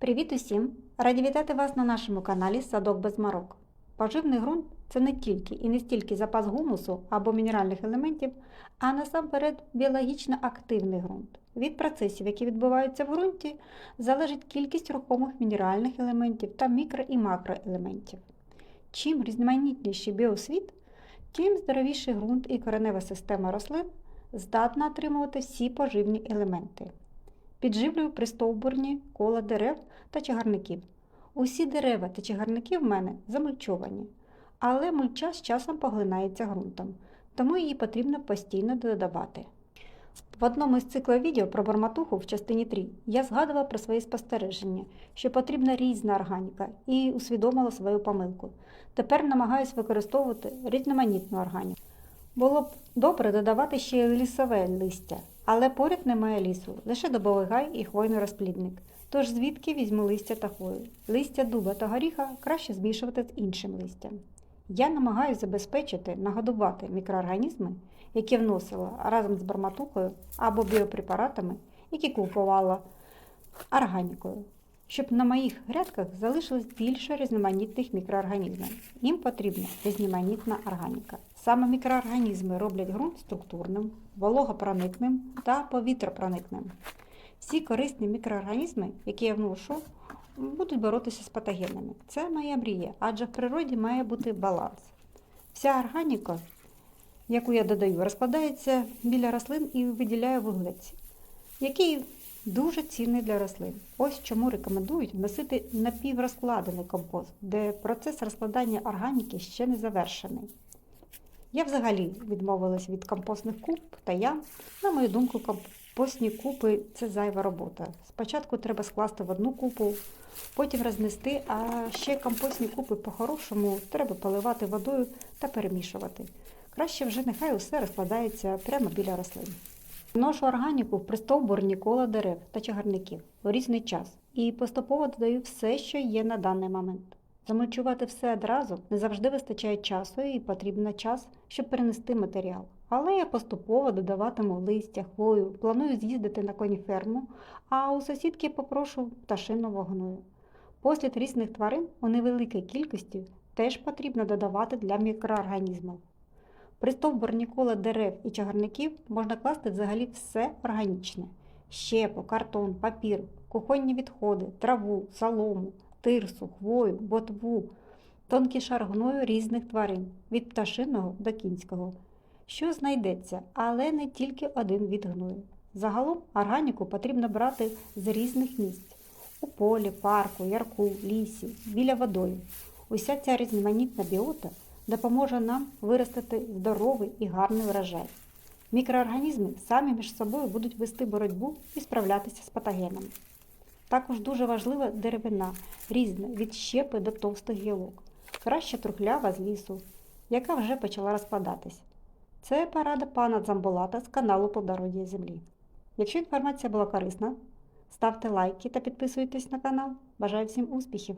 Привіт усім! Раді вітати вас на нашому каналі Садок без марок. Поживний ґрунт це не тільки і не стільки запас гумусу або мінеральних елементів, а насамперед біологічно активний ґрунт. Від процесів, які відбуваються в ґрунті, залежить кількість рухомих мінеральних елементів та мікро і макроелементів. Чим різноманітніший біосвіт, тим здоровіший ґрунт і коренева система рослин здатна отримувати всі поживні елементи. Підживлюю пристовбурні кола дерев та чагарників. Усі дерева та чагарники в мене замульчовані, але мульча з часом поглинається ґрунтом, тому її потрібно постійно додавати. В одному із циклів відео про барматуху в частині 3 я згадувала про свої спостереження, що потрібна різна органіка і усвідомила свою помилку. Тепер намагаюся використовувати різноманітну органіку. Було б добре додавати ще й лісове листя, але поряд немає лісу, лише дубовий гай і хвойний розплідник. Тож звідки візьму листя та хвою? Листя дуба та горіха краще змішувати з іншим листям. Я намагаюся забезпечити, нагодувати мікроорганізми, які вносила разом з барматухою або біопрепаратами, які купувала органікою, щоб на моїх грядках залишилось більше різноманітних мікроорганізмів. Їм потрібна різноманітна органіка. Саме мікроорганізми роблять ґрунт структурним, вологопроникним та повітропроникним. Всі корисні мікроорганізми, які я вношу, будуть боротися з патогенами. Це моя мрія, адже в природі має бути баланс. Вся органіка, яку я додаю, розкладається біля рослин і виділяє вуглець, який дуже цінний для рослин. Ось чому рекомендують вносити напіврозкладений компост, де процес розкладання органіки ще не завершений. Я взагалі відмовилась від компостних куб та ям. На мою думку, компостні купи це зайва робота. Спочатку треба скласти в одну купу, потім рознести, а ще компостні купи по-хорошому треба поливати водою та перемішувати. Краще вже нехай усе розкладається прямо біля рослин. Вношу органіку в пристовбурні кола дерев та чагарників у різний час і поступово додаю все, що є на даний момент. Замульчувати все одразу не завжди вистачає часу і потрібен час, щоб перенести матеріал. Але я поступово додаватиму листя, хвою, планую з'їздити на коніферму, а у сусідки попрошу пташиного гною. Послід різних тварин у невеликій кількості теж потрібно додавати для мікроорганізмів. При стовбурні кола дерев і чагарників можна класти взагалі все органічне: щепу, картон, папір, кухонні відходи, траву, солому, тирсу, хвою, ботву, тонкий шар гною різних тварин від пташиного до кінського. Що знайдеться, але не тільки один від гною. Загалом органіку потрібно брати з різних місць у полі, парку, ярку, лісі, біля водою. Уся ця різноманітна біота допоможе нам виростити здоровий і гарний врожай. Мікроорганізми самі між собою будуть вести боротьбу і справлятися з патогенами. Також дуже важлива деревина, різна від щепи до товстих гілок, краще трухлява з лісу, яка вже почала розкладатись. Це порада пана Дзамбулата з каналу Плодородія Землі. Якщо інформація була корисна, ставте лайки та підписуйтесь на канал. Бажаю всім успіхів!